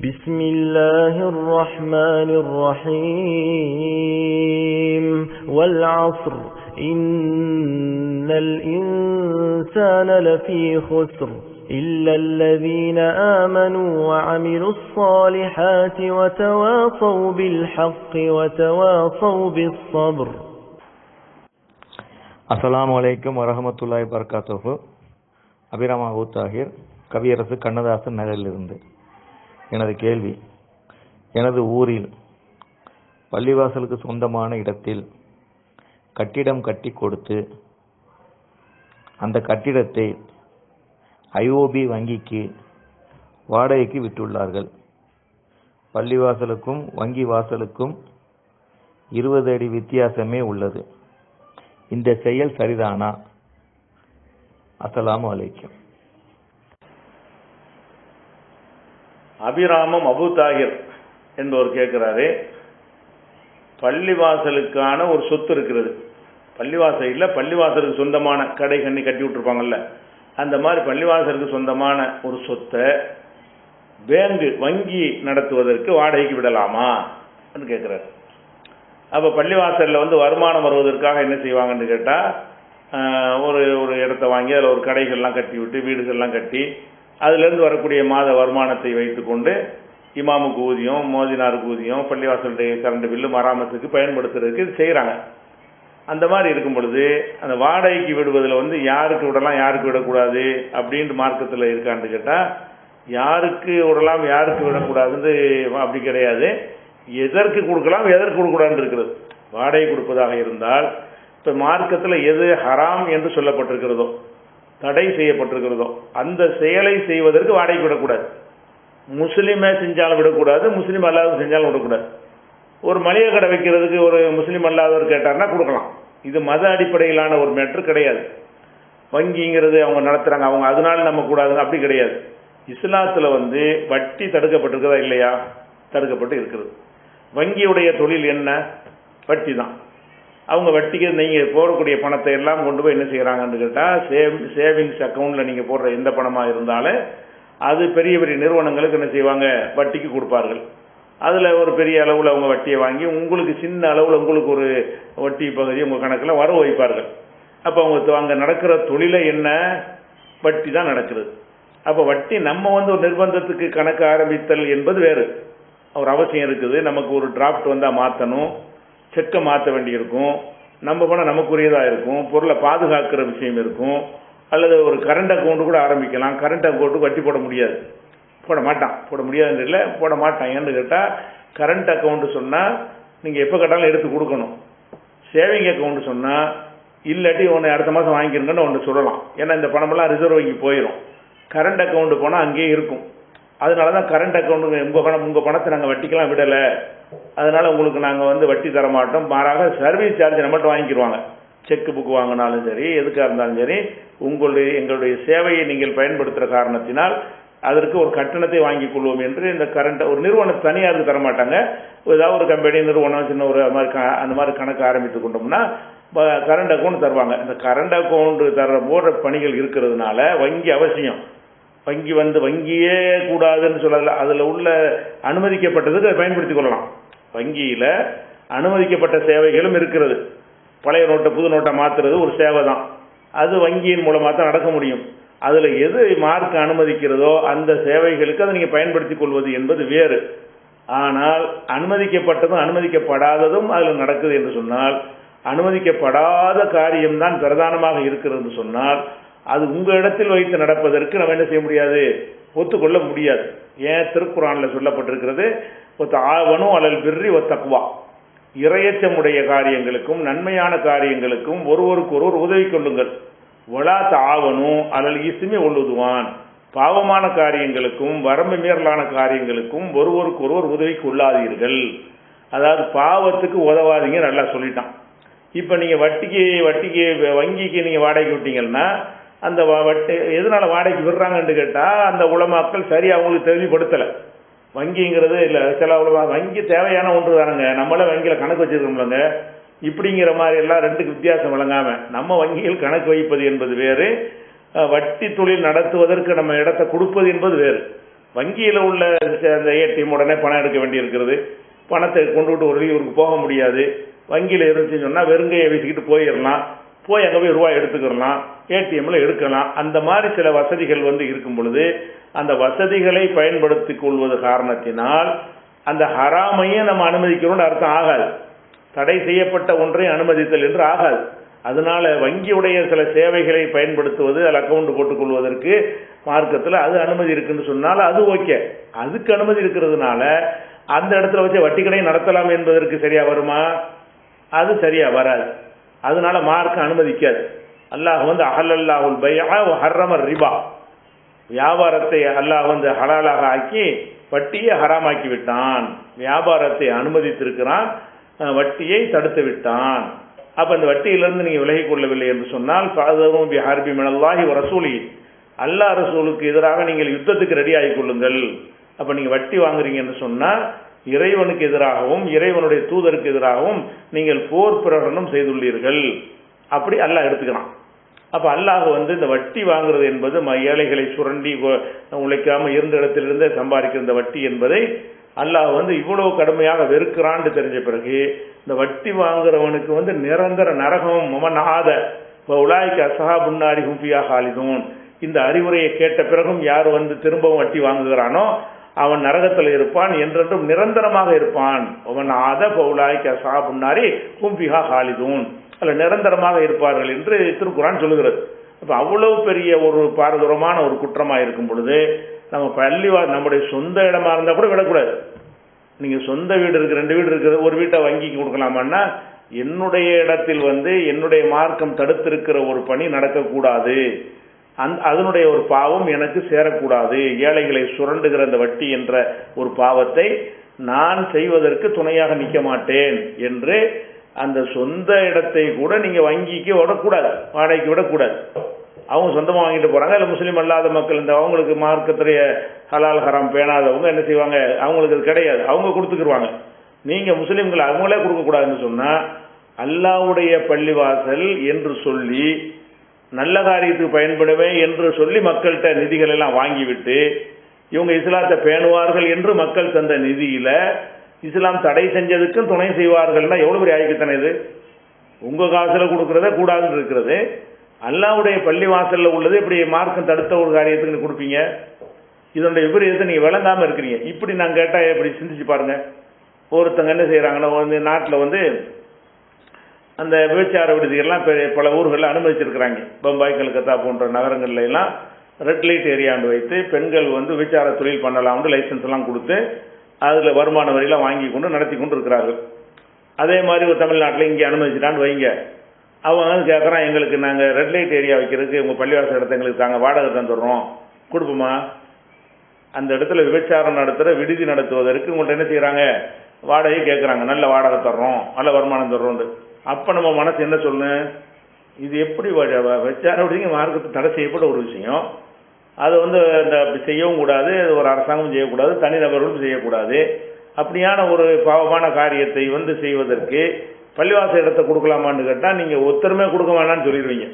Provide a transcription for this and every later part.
بسم الله الرحمن الرحيم والعصر إن الإنسان لفي خسر إلا الذين آمنوا وعملوا الصالحات وتواصوا بالحق وتواصوا بالصبر அஸ்ஸலாமு அலைக்கும் வரஹமத்துல்லாஹி வபரகாத்துஹு அபிராமா ஊத்தாகிர் கவியரசு கண்ணதாசன் நகரிலிருந்து எனது கேள்வி. எனது ஊரில் பள்ளிவாசலுக்கு சொந்தமான இடத்தில் கட்டிடம் கட்டி கொடுத்து அந்த கட்டிடத்தை ஐஓபி வங்கிக்கு வாடகைக்கு விட்டுள்ளார்கள். பள்ளிவாசலுக்கும் வங்கி வாசலுக்கும் இருபது அடி வித்தியாசமே உள்ளது. இந்த செயல் சரிதானா? அஸ்லாம் அலைக்கும். அபிராமம் அபு தாகிர் என்பவர் கேட்குறாரு. பள்ளிவாசலுக்கான ஒரு சொத்து இருக்கிறது. பள்ளிவாசல் இல்லை பள்ளிவாசலுக்கு சொந்தமான கடை கண்ணி கட்டி விட்டுருப்பாங்கல்ல. அந்த மாதிரி பள்ளிவாசலுக்கு சொந்தமான ஒரு சொத்தை பேங்கு வங்கி நடத்துவதற்கு வாடகைக்கு விடலாமா அப்படின்னு கேட்குறாரு. அப்போ பள்ளிவாசலில் வந்து வருமானம் வருவதற்காக என்ன செய்வாங்கன்னு கேட்டால் ஒரு ஒரு இடத்த வாங்கி அதில் ஒரு கடைகள்லாம் கட்டி விட்டு வீடுகள்லாம் கட்டி அதுலேருந்து வரக்கூடிய மாத வருமானத்தை வைத்துக்கொண்டு இமாமுக்கு ஊதியம் மோதினாருக்கு ஊதியம் பள்ளிவாசலுடைய கரண்ட் பில்லு மராமத்துக்கு பயன்படுத்துறதுக்கு இது செய்கிறாங்க அந்த மாதிரி இருக்கும் பொழுது அந்த வாடகைக்கு விடுவதில் வந்து யாருக்கு விடலாம் யாருக்கு விடக்கூடாது அப்படின்ட்டு மார்க்கத்தில் இருக்கான்னு கேட்டால் யாருக்கு விடலாம் யாருக்கு விடக்கூடாதுன்னு அப்படி கிடையாது. எதற்கு கொடுக்கலாம் எதற்கு கொடுக்கூடாதுன்னு இருக்கிறது. வாடகை கொடுப்பதாக இருந்தால் இப்போ மார்க்கத்தில் எது ஹராம் என்று சொல்லப்பட்டிருக்கிறதோ தடை செய்யப்பட்டிருக்கிறதோ அந்த செயலை செய்வதற்கு வாடகை விடக்கூடாது. முஸ்லீமே செஞ்சாலும் விடக்கூடாது முஸ்லீம் அல்லாதவர் செஞ்சாலும் விடக்கூடாது. ஒரு மளிகை கடை வைக்கிறதுக்கு ஒரு முஸ்லீம் அல்லாதவர் கேட்டார்னா கொடுக்கலாம். இது மத அடிப்படையிலான ஒரு மேட்ரு கிடையாது. வங்கிங்கிறது அவங்க நடத்துகிறாங்க அவங்க அதனால நம்ம கூடாதுங்க அப்படி கிடையாது. இஸ்லாத்தில் வந்து வட்டி தடுக்கப்பட்டிருக்கிறதா இல்லையா? தடுக்கப்பட்டு இருக்கிறது. வங்கியுடைய தொழில் என்ன? வட்டி தான் அவங்க வட்டிக்கு நீங்கள் போடக்கூடிய பணத்தை எல்லாம் கொண்டு போய் என்ன செய்கிறாங்கன்னு கேட்டால் சேவ் சேவிங்ஸ் அக்கௌண்ட்டில் நீங்கள் போடுற எந்த பணமாக இருந்தாலும் அது பெரிய பெரிய நிறுவனங்களுக்கு என்ன செய்வாங்க? வட்டிக்கு கொடுப்பார்கள். அதில் ஒரு பெரிய அளவில் அவங்க வட்டியை வாங்கி உங்களுக்கு சின்ன அளவில் உங்களுக்கு ஒரு வட்டி பகுதி உங்கள் கணக்கில் வர வைப்பார்கள். அப்போ அவங்க அங்கே நடக்கிற தொழிலை என்ன? வட்டி தான் நடக்கிறது அப்போ வட்டி நம்ம வந்து ஒரு நிர்பந்தத்துக்கு கணக்கு ஆரம்பித்தல் என்பது வேறு. ஒரு அவசியம் இருக்குது. நமக்கு ஒரு டிராஃப்ட் வந்தால் மாற்றணும் செக்கை மாற்ற வேண்டியிருக்கும். நம்ம பணம் நமக்குரியதாக இருக்கும். பொருளை பாதுகாக்கிற விஷயம் இருக்கும். அல்லது ஒரு கரண்ட் அக்கௌண்ட்டு கூட ஆரம்பிக்கலாம். கரண்ட் அக்கௌண்ட்டு வட்டி போட முடியாது. போட மாட்டான். போட முடியாதுன்னு இல்லை போட மாட்டான். ஏன்னு கேட்டால் கரண்ட் அக்கௌண்ட்டு சொன்னால் நீங்கள் எப்போ கேட்டாலும் எடுத்து கொடுக்கணும். சேவிங் அக்கௌண்ட்டு சொன்னால் இல்லாட்டி ஒன்று அடுத்த மாதம் வாங்கிக்கிறங்கன்னு ஒன்று சொல்லலாம். ஏன்னா இந்த பணமெல்லாம் ரிசர்வ் வங்கி போயிடும் கரண்ட் அக்கௌண்ட்டு போனால் அங்கேயே இருக்கும். அதனால தான் கரண்ட் அக்கௌண்ட்டு உங்கள் பணம் உங்கள் பணத்தை நாங்கள் வட்டிக்கெல்லாம் விடலை. அதனால் உங்களுக்கு நாங்கள் வந்து வட்டி தர மாட்டோம். மாறாக சர்வீஸ் சார்ஜ் நம்மகிட்ட வாங்கிக்கிடுவாங்க செக்கு புக் வாங்கினாலும் சரி எதுக்காக இருந்தாலும் சரி உங்களுடைய எங்களுடைய சேவையை நீங்கள் பயன்படுத்துகிற காரணத்தினால் அதற்கு ஒரு கட்டணத்தை வாங்கிக் கொள்வோம் என்று இந்த கரண்ட் ஒரு நிறுவனம் தனியாருக்கு தர மாட்டாங்க ஏதாவது ஒரு கம்பெனி நிறுவனம் சின்ன ஒரு மாதிரி அந்த மாதிரி கணக்கு ஆரம்பித்து கொண்டோம்னா கரண்ட் அக்கௌண்ட் தருவாங்க. இந்த கரண்ட் அக்கௌண்ட் தர போடுற பணிகள் இருக்கிறதுனால வங்கி அவசியம். வங்கி வந்து வங்கியே கூடாதுன்னு சொல்லல. அதில் உள்ள அனுமதிக்கப்பட்டதுக்கு அதை பயன்படுத்தி கொள்ளலாம். வங்கியில் அனுமதிக்கப்பட்ட சேவைகளும் இருக்கிறது. பழைய நோட்டை புது நோட்டை மாற்றுறது ஒரு சேவை தான். அது வங்கியின் மூலமாக தான் நடக்க முடியும். அதில் எது மார்க் அனுமதிக்கிறதோ அந்த சேவைகளுக்கு அதை நீங்கள் பயன்படுத்தி கொள்வது என்பது வேறு. ஆனால் அனுமதிக்கப்பட்டதும் அனுமதிக்கப்படாததும் அதில் நடக்குது என்று சொன்னால் அனுமதிக்கப்படாத காரியம்தான் பிரதானமாக இருக்கிறது என்று சொன்னால் அது உங்கள் இடத்தில் வைத்து நடப்பதற்கு நம்ம என்ன செய்ய முடியாது? ஒத்துக்கொள்ள முடியாது. ஏன்? திருக்குறானில் சொல்லப்பட்டிருக்கிறது ஒத்த ஆவனும் அலல் பிர்ரி ஒத்தக்குவா இரையச்சமுடைய காரியங்களுக்கும் நன்மையான காரியங்களுக்கும் ஒருவருக்கு ஒருவர் உதவி கொள்ளுங்கள். வளாத்த ஆவனும் அலல் இசுமே உள்ளுதுவான் பாவமான காரியங்களுக்கும் வரம்பு மீறலான காரியங்களுக்கும் ஒருவருக்கு ஒருவர் உதவிக்கு உள்ளாதீர்கள் அதாவது பாவத்துக்கு உதவாதீங்க நல்லா சொல்லிட்டான். இப்போ நீங்கள் வட்டிக்கு வட்டிக்கு வங்கிக்கு நீங்கள் வாடகைக்கு விட்டீங்கன்னா அந்த வட்டி எதனால வாடகைக்கு விடுறாங்கன்னு கேட்டால் அந்த உலமாக்கள் சரி அவங்களுக்கு தெளிவுபடுத்தலை. வங்கிங்கிறது இல்லை சில உலமா வங்கி தேவையான ஒன்று தானுங்க. நம்மளே வங்கியில் கணக்கு வச்சுருக்கோம்லங்க. இப்படிங்கிற மாதிரி எல்லாம் ரெண்டுக்கு வித்தியாசம் வழங்காமல் நம்ம வங்கியில் கணக்கு வைப்பது என்பது வேறு வட்டி தொழில் நடத்துவதற்கு நம்ம இடத்த கொடுப்பது என்பது வேறு. வங்கியில் உள்ள அந்த ஏடிஎம் உடனே பணம் எடுக்க வேண்டியிருக்கிறது. பணத்தை கொண்டு விட்டு ஒரு ஊருக்கு போக முடியாது. வங்கியில் இருந்துச்சுன்னு சொன்னால் வெறுங்கையை வீசிக்கிட்டு போயிடலாம். போய் அங்கே போய் ரூபாய் எடுத்துக்கிடலாம் ஏடிஎம்மில் எடுக்கலாம். அந்த மாதிரி சில வசதிகள் வந்து இருக்கும் பொழுது அந்த வசதிகளை பயன்படுத்திக் கொள்வது காரணத்தினால் அந்த ஹராமையை நம்ம அனுமதிக்கிறோம்னு அர்த்தம் ஆகாது. தடை செய்யப்பட்ட ஒன்றை அனுமதித்தல் என்று ஆகாது. அதனால வங்கியுடைய சில சேவைகளை பயன்படுத்துவது அதில் அக்கௌண்ட் போட்டுக்கொள்வதற்கு மார்க்கத்தில் அது அனுமதி இருக்குன்னு சொன்னால் அது ஓகே. அதுக்கு அனுமதி இருக்கிறதுனால அந்த இடத்துல வச்சு வட்டி கடை நடத்தலாம் என்பதற்கு சரியா வருமா? அது சரியா வராது. அதனால மார்க்கம் அனுமதிக்காது. அல்லாஹ் வந்து அஹல்லல்லாஹுல் பையா ஹர்ரமர் ரிபா. வியாபாரத்தை அல்லாஹ் வந்து ஹலாலாக ஆக்கி வட்டியை ஹராமாக்கி விட்டான். வியாபாரத்தை அனுமதித்திருக்கிறான் வட்டியை தடுத்து விட்டான். அப்போ அந்த வட்டியிலிருந்து நீங்கள் விலகிக் கொள்ளவில்லை என்று சொன்னால் ஃபாதவும் பிஹார்பி மினல்லாஹி ரசூலி. அல்லாஹ் ரசூலுக்கு எதிராக நீங்கள் யுத்தத்துக்கு ரெடி ஆகிக் கொள்ளுங்கள். அப்போ நீங்கள் வட்டி வாங்குறீங்கன்னு சொன்னால் இறைவனுக்கு எதிராகவும் இறைவனுடைய தூதருக்கு எதிராகவும் நீங்கள் போர் பிரகடனம் செய்துள்ளீர்கள். அப்படி அல்லாஹ் எடுத்துக்கிறான். அப்போ அல்லாஹ் வந்து இந்த வட்டி வாங்குறது என்பது ம- ஏழைகளை சுரண்டி உழைக்காமல் இருந்த இடத்திலிருந்தே சம்பாதிக்கிற இந்த வட்டி என்பதை அல்லாஹ் வந்து இவ்வளவு கடுமையாக வெறுக்கிறான்னு தெரிஞ்ச பிறகு இந்த வட்டி வாங்குறவனுக்கு வந்து நிரந்தர நரகமும் மமநாத இப்போ உலாய்க்கு அசஹா புன்னாரி ஹும்பியா ஹாலிதூன். இந்த அறிவுரையை கேட்ட பிறகும் யார் வந்து திரும்பவும் வட்டி வாங்குகிறானோ அவன் நரகத்தில் இருப்பான் என்றென்றும் நிரந்தரமாக இருப்பான். அவன் ஆத பவுலாய்க்கு கசா புன்னாரி கும்பிகா ஹாலிதூன். அல்ல நிரந்தரமாக இருப்பார்கள் என்று திருக்குறான் சொல்லுகிறது. அப்போ அவ்வளவு பெரிய ஒரு பாரதூரமான ஒரு குற்றமாக இருக்கும் பொழுது நம்ம பள்ளிவா நம்முடைய சொந்த இடமா இருந்தால் கூட விடக்கூடாது. நீங்கள் சொந்த வீடு இருக்குது ரெண்டு வீடு இருக்குது ஒரு வீட்டை வங்கிக்கு கொடுக்கலாமான்னா என்னுடைய இடத்தில் வந்து என்னுடைய மார்க்கம் தடுத்திருக்கிற ஒரு பணி நடக்கக்கூடாது. அந் அதனுடைய ஒரு பாவம் எனக்கு சேரக்கூடாது. ஏழைகளை சுரண்டுகிற அந்த வட்டி என்ற ஒரு பாவத்தை நான் செய்வதற்கு துணையாக நிற்க மாட்டேன் என்று அந்த சொந்த இடத்தை கூட நீங்கள் வங்கிக்கு விடக்கூடாது வாடகைக்கு விடக்கூடாது. அவங்க சொந்தமாக வாங்கிட்டு போகிறாங்க இல்லை முஸ்லீம் அல்லாத மக்கள் இந்த அவங்களுக்கு மார்க்கத்துடைய ஹலால் ஹராம் பேணாதவங்க என்ன செய்வாங்க? அவங்களுக்கு அது கிடையாது. அவங்க கொடுத்துக்கிருவாங்க. நீங்கள் முஸ்லீம்கள் அவங்களே கொடுக்கக்கூடாதுன்னு சொன்னால் அல்லாவுடைய பள்ளிவாசல் என்று சொல்லி நல்ல காரியத்துக்கு பயன்படுவேன் என்று சொல்லி மக்கள்கிட்ட நிதிகள் எல்லாம் வாங்கிவிட்டு இவங்க இஸ்லாத்தை பேணுவார்கள் என்று மக்கள் தந்த நிதியில இஸ்லாம் தடை செஞ்சதுக்கும் துணை செய்வார்கள்னா எவ்வளவு பெரிய ஐக்கியத்தனை இது? உங்க காசுல கொடுக்கறத கூடாதுன்னு இருக்கிறது. அல்லாவுடைய பள்ளி வாசல்ல உள்ளது. இப்படி மார்க்கம் தடுத்த ஒரு காரியத்துக்கு கொடுப்பீங்க. இதனுடைய விபரீதத்தை நீங்க விளங்காம இருக்கிறீங்க. இப்படி நான் கேட்டா எப்படி சிந்திச்சு பாருங்க. ஒருத்தங்க என்ன செய்யறாங்கன்னா வந்து நாட்டில் வந்து அந்த விபச்சார விடுதிகள்லாம் பல ஊர்களில் அனுமதிச்சிருக்கிறாங்க. பம்பாய் கல்கத்தா போன்ற நகரங்கள்ல எல்லாம் ரெட் லைட் ஏரியாண்டு வைத்து பெண்கள் வந்து விபச்சார தொழில் பண்ணலாம்னு லைசன்ஸ் எல்லாம் கொடுத்து அதில் வருமான வரியெல்லாம் வாங்கி கொண்டு நடத்தி கொண்டு இருக்கிறார்கள் அதே மாதிரி ஒரு தமிழ்நாட்டில் இங்கே அனுமதிச்சிட்டான்னு வைங்க. அவங்க வந்து கேட்குறான் எங்களுக்கு நாங்கள் ரெட் லைட் ஏரியா வைக்கிறதுக்கு உங்கள் பள்ளிவாசல் இடத்த எங்களுக்கு தாங்க வாடகை தந்துடுறோம். கொடுப்போமா? அந்த இடத்துல விபச்சாரம் நடத்துகிற விடுதி நடத்துவதற்கு உங்கள்கிட்ட என்ன செய்கிறாங்க வாடகை கேட்குறாங்க நல்ல வாடகை தர்றோம் நல்ல வருமானம் தர்றோம்னு. அப்போ நம்ம மனசு என்ன சொல்லு இது எப்படி வ- வ- மார்க்கத்தை தடை செய்யப்பட்ட ஒரு விஷயம். அது வந்து இந்த செய்யவும் கூடாது அது ஒரு அரசாங்கம் செய்யக்கூடாது தனிநபர்களும் செய்யக்கூடாது. அப்படியான ஒரு பாவமான காரியத்தை வந்து செய்வதற்கு பள்ளிவாசல் இடத்தை கொடுக்கலாமான்னு கேட்டால் நீங்கள் ஒத்தருமே கொடுக்க வேணாம்னு சொல்லிடுவீங்க.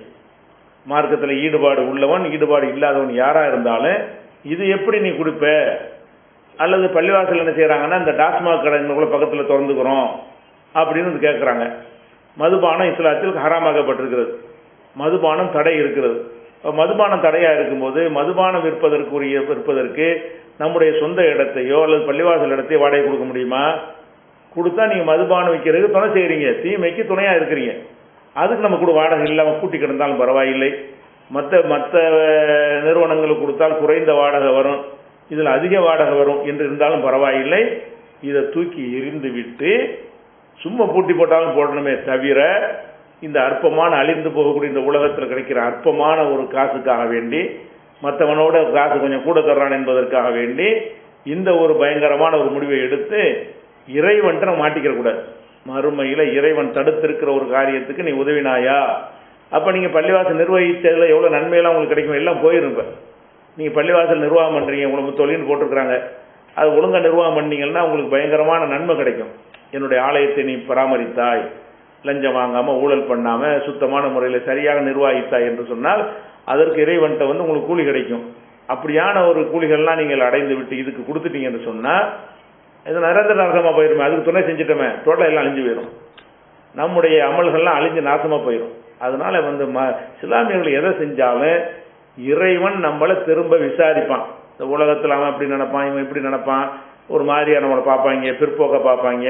மார்க்கத்தில் ஈடுபாடு உள்ளவன் ஈடுபாடு இல்லாதவன் யாராக இருந்தாலும் இது எப்படி நீ கொடுப்ப? அல்லது பள்ளிவாசல் என்ன செய்கிறாங்கன்னா இந்த டாஸ்மாக் கடை கூட பக்கத்தில் திறந்துக்கிறோம் அப்படின்னு வந்து கேட்குறாங்க மதுபானம் இஸ்லாத்தில் ஹராமாகப்பட்டிருக்கிறது மதுபானம் தடை இருக்கிறது. மதுபானம் தடையாக இருக்கும்போது மதுபானம் விற்பதற்குரிய விற்பதற்கு நம்முடைய சொந்த இடத்தையோ அல்லது பள்ளிவாசல் இடத்தையோ வாடகை கொடுக்க முடியுமா? கொடுத்தா நீங்கள் மதுபானம் விற்கிறதுக்கு துணை செய்கிறீங்க தீமைக்கு துணையாக இருக்கிறீங்க. அதுக்கு நம்ம கூட வாடகை இல்லாமல் கூட்டி கிடந்தாலும் பரவாயில்லை. மற்ற மற்ற நிறுவனங்களுக்கு கொடுத்தால் குறைந்த வாடகை வரும். இதில் அதிக வாடகை வரும் என்று இருந்தாலும் பரவாயில்லை. இதை தூக்கி எரிந்து விட்டு சும்மா பூட்டி போட்டாலும் போடணுமே தவிர இந்த அற்பமான அழிந்து போகக்கூடிய இந்த உலகத்தில் கிடைக்கிற அற்பமான ஒரு காசுக்காக வேண்டி மற்றவனோட காசு கொஞ்சம் கூட தர்றான் என்பதற்காக வேண்டி இந்த ஒரு பயங்கரமான ஒரு முடிவை எடுத்து இறைவன்ட்ட நம்ம மாட்டிக்கிற கூடாது. இறைவன் தடுத்திருக்கிற ஒரு காரியத்துக்கு நீ உதவினாயா? அப்போ நீங்கள் பள்ளிவாசல் நிர்வகித்ததில் எவ்வளோ நன்மையெல்லாம் உங்களுக்கு கிடைக்கும்? எல்லாம் போயிருப்பேன் நீங்கள் பள்ளிவாசல் நிர்வாகம் பண்ணுறீங்க உங்களுக்கு தொழில்னு போட்டிருக்கிறாங்க. அது ஒழுங்காக நிர்வாகம் பண்ணீங்கன்னா உங்களுக்கு பயங்கரமான நன்மை கிடைக்கும். என்னுடைய ஆலயத்தை நீ பராமரித்தாய் லஞ்சம் வாங்காமல் ஊழல் பண்ணாமல் சுத்தமான முறையில் சரியாக நிர்வாகித்தாய் என்று சொன்னால் அதற்கு இறைவன்கிட்ட வந்து உங்களுக்கு கூலி கிடைக்கும். அப்படியான ஒரு கூலிகள்லாம் நீங்கள் அடைந்து விட்டு இதுக்கு கொடுத்துட்டீங்கன்னு சொன்னால் இது நிரந்தர நாசமாக போயிருமே அதுக்கு துணை செஞ்சுட்டோமே டோட்டலாக எல்லாம் அழிஞ்சு போயிடும் நம்முடைய அமல்கள்லாம் அழிஞ்சு நாசமாக போயிடும் அதனால வந்து ம இஸ்லாமியர்கள் எதை செஞ்சாலும் இறைவன் நம்மளை திரும்ப விசாரிப்பான். இந்த உலகத்தில் அவன் இப்படி நடப்பான் இவன் இப்படி நடப்பான் ஒரு மாதிரியாக நம்மளை பார்ப்பாங்க பிற்போக்க பார்ப்பாங்க.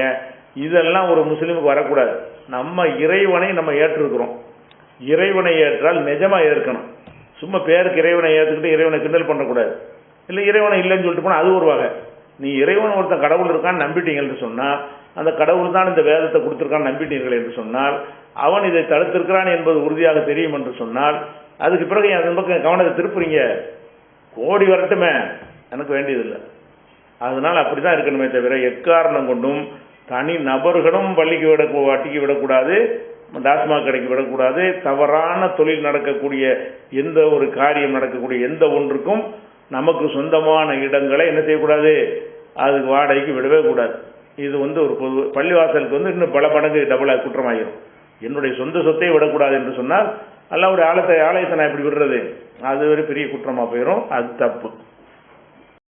இதெல்லாம் ஒரு முஸ்லீமுக்கு வரக்கூடாது. நம்ம இறைவனை நம்ம ஏற்றிருக்கிறோம். இறைவனை ஏற்றால் நிஜமாக ஏற்கணும். சும்மா பேருக்கு இறைவனை ஏற்றுக்கிட்டு இறைவனை கிண்டல் பண்ணக்கூடாது. இல்லை இறைவனை இல்லைன்னு சொல்லிட்டு போனால் அது ஒரு வகை. நீ இறைவன் ஒருத்தன் கடவுள் இருக்கான்னு நம்பிட்டீங்கன்னு சொன்னால் அந்த கடவுள் தான் இந்த வேதத்தை கொடுத்துருக்கான்னு நம்பிட்டீர்கள் என்று சொன்னால் அவன் இதை தடுத்திருக்கிறான் என்பது உறுதியாக தெரியும் என்று சொன்னால் அதுக்கு பிறகு என் பக்கம் கவனத்தை திருப்புறீங்க. கோடி வரட்டுமே. எனக்கு வேண்டியதில்லை. அதனால் அப்படி தான் இருக்கணுமே தவிர எக்காரணம் கொண்டும் தனி நபர்களும் பள்ளிக்கு விட வட்டிக்கு விடக்கூடாது டாஸ்மாக் கடைக்கு விடக்கூடாது தவறான தொழில் நடக்கக்கூடிய எந்த ஒரு காரியம் நடக்கக்கூடிய எந்த ஒன்றுக்கும் நமக்கு சொந்தமான இடங்களை என்ன செய்யக்கூடாது? அதுக்கு வாடகைக்கு விடவே கூடாது. இது வந்து ஒரு பொது பள்ளிவாசலுக்கு வந்து இன்னும் பல மடங்கு டபுளாக குற்றமாயிரும். என்னுடைய சொந்த சொத்தை விடக்கூடாது என்று சொன்னால் அல்லாவுடைய ஆலயத்தை ஆலயத்தை நான் எப்படி விடுறது? அது ஒரு பெரிய குற்றமாக போயிடும் அது தப்பு.